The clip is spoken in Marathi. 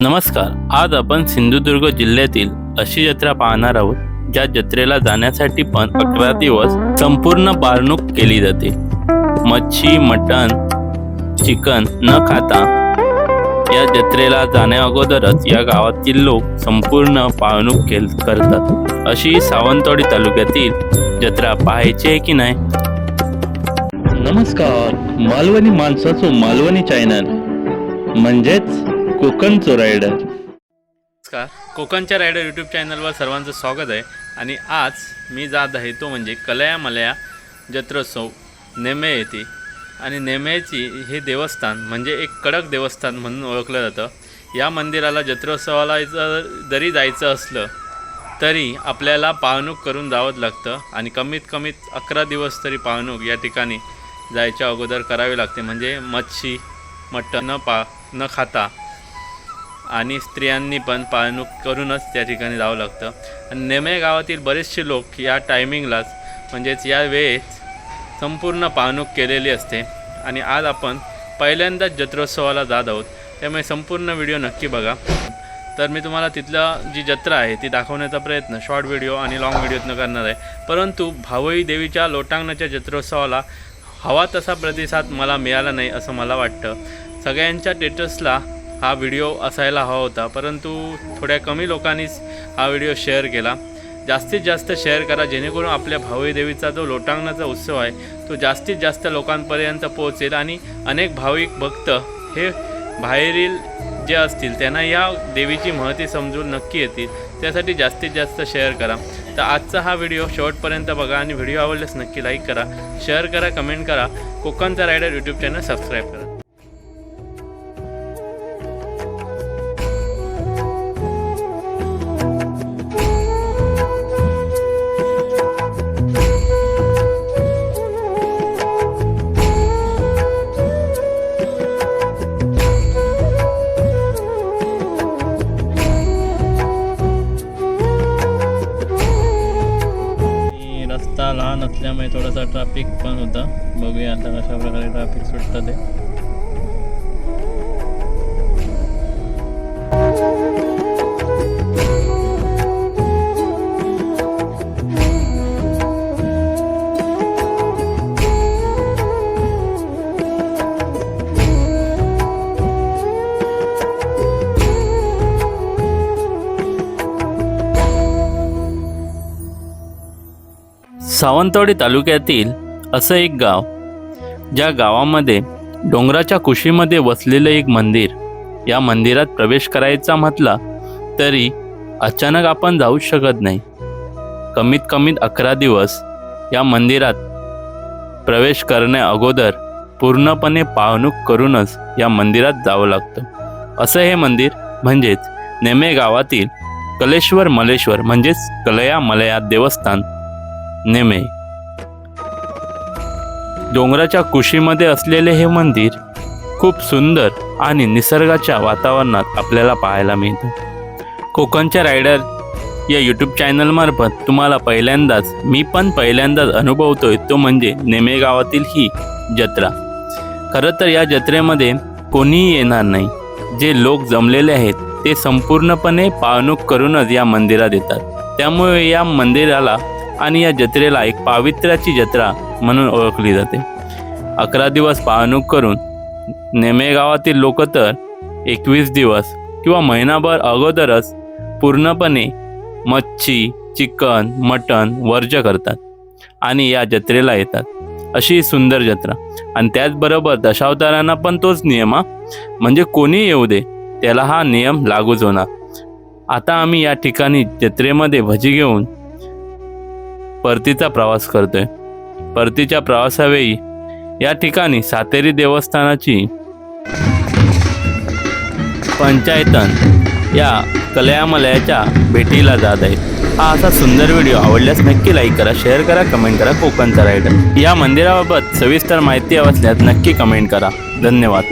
नमस्कार आज आपण सिंधुदुर्ग जिल्ह्यातील अशी जत्रा पाहणार आहोत ज्या जत्रेला जाण्यासाठी पण अकरा दिवस संपूर्ण बारणूक केली जाते. मच्छी मटण चिकन न खाता या जत्रेला जाण्या अगोदरच या गावातील लोक संपूर्ण पाळणूक केल करतात. अशी सावंतवाडी तालुक्यातील जत्रा पाहायची आहे की नाही? नमस्कार मालवणी माणसाचं मालवणी चॅनल म्हणजेच कोकणचं रायडर नमस्कार. कोकणच्या रायडर यूट्यूब चॅनलवर सर्वांचं स्वागत आहे. आणि आज मी जात आहे तो म्हणजे कलया मलया जत्रोत्सव नेमे येथे. आणि नेमेची हे देवस्थान म्हणजे एक कडक देवस्थान म्हणून ओळखलं जातं. या मंदिराला जत्रोत्सवाला जर जरी जायचं असलं तरी आपल्याला पाळणूक करून जावंच लागतं. आणि कमीत कमीत अकरा दिवस तरी पाळणूक या ठिकाणी जायच्या अगोदर करावी लागते. म्हणजे मच्छी मटण न पा न खाता. आणि स्त्रियांनी पण पाळणूक करूनच त्या ठिकाणी जावं लागतं. आणि नेमे गावातील बरेचसे लोक या टायमिंगलाच म्हणजेच या वेळेत संपूर्ण पाळणूक केलेली असते. आणि आज आपण पहिल्यांदाच जत्रोत्सवाला जात आहोत. त्यामुळे संपूर्ण व्हिडिओ नक्की बघा. तर मी तुम्हाला तिथलं जी जत्रा आहे ती दाखवण्याचा प्रयत्न शॉर्ट व्हिडिओ आणि लाँग व्हिडिओतनं करणार आहे. परंतु भावई देवीच्या लोटांगणाच्या जत्रोत्सवाला हवा तसा प्रतिसाद मला मिळाला नाही असं मला वाटतं. सगळ्यांच्या टेटसला हा व्हिडिओ असायला हवा होता. परंतु थोड्या कमी लोकांनीच हा व्हिडिओ शेअर केला. जास्तीत जास्त शेअर करा जेणेकरून आपल्या भावई देवीचा जो लोटांगणाचा उत्सव आहे तो जास्तीत जास्त लोकांपर्यंत पोहोचेल आणि अनेक भाविक भक्त हे बाहेरील जे असतील त्यांना या देवीची महती समजून नक्की येतील. त्यासाठी जास्तीत जास्त शेअर करा. तर आजचा हा व्हिडिओ शेवटपर्यंत बघा आणि व्हिडिओ आवडल्यास नक्की लाईक करा. शेअर करा कमेंट करा. कोकणचा रायडर यूट्यूब चॅनल सबस्क्राईब करा. थोडासा ट्रॅफिक पण होता. बघूया आता कशा प्रकारे ट्रॅफिक सुटतं ते. सावंतवाडी तालुक्यातील असं एक गाव ज्या गावामध्ये डोंगराच्या कुशीमध्ये वसलेलं एक मंदिर या मंदिरात प्रवेश करायचा म्हटला तरी अचानक आपण जाऊ शकत नाही. कमीत कमीत अकरा दिवस या मंदिरात प्रवेश करण्या अगोदर पूर्णपणे पाहणूक करूनच या मंदिरात जावं लागतं. असं हे मंदिर म्हणजेच नेमे गावातील कलेश्वर मलेश्वर म्हणजेच कलया मलया देवस्थान नेमे. डोंगराच्या कुशीमध्ये असलेले हे मंदिर खूप सुंदर आणि निसर्गाच्या वातावरणात आपल्याला पाहायला मिळतं. कोकणच्या रायडर या यूट्यूब चॅनलमार्फत तुम्हाला पहिल्यांदाच मी पण पहिल्यांदाच अनुभवतोय तो म्हणजे नेमे गावातील ही जत्रा. खरं तर या जत्रेमध्ये कोणीही येणार नाही. जे लोक जमलेले आहेत ते संपूर्णपणे पाळणूक करूनच या मंदिरात येतात. त्यामुळे या मंदिराला आणि या जत्रेला एक पावित्र्याची जत्रा म्हणून ओळखली जाते. अकरा दिवस पाहणूक करून नेमे गावातील लोक तर एकवीस दिवस किंवा महिनाभर अगोदरच पूर्णपणे मच्छी चिकन मटण वर्ज करतात आणि या जत्रेला येतात. अशी सुंदर जत्रा. आणि त्याचबरोबर दशावतारांना पण तोच नियम हा. म्हणजे कोणी येऊ दे त्याला हा नियम लागूच होणार. आता आम्ही या ठिकाणी जत्रेमध्ये भजी घेऊन परतीचा प्रवास करतोय. परतीच्या प्रवासावेळी या ठिकाणी सातेरी देवस्थानाची पंचायतन या कलयामलयाच्या भेटीला जात आहेत. हा असा सुंदर व्हिडिओ आवडल्यास नक्की लाईक करा शेअर करा कमेंट करा कोकणचा रायडर. या मंदिराबाबत सविस्तर माहिती असल्यास नक्की कमेंट करा. धन्यवाद.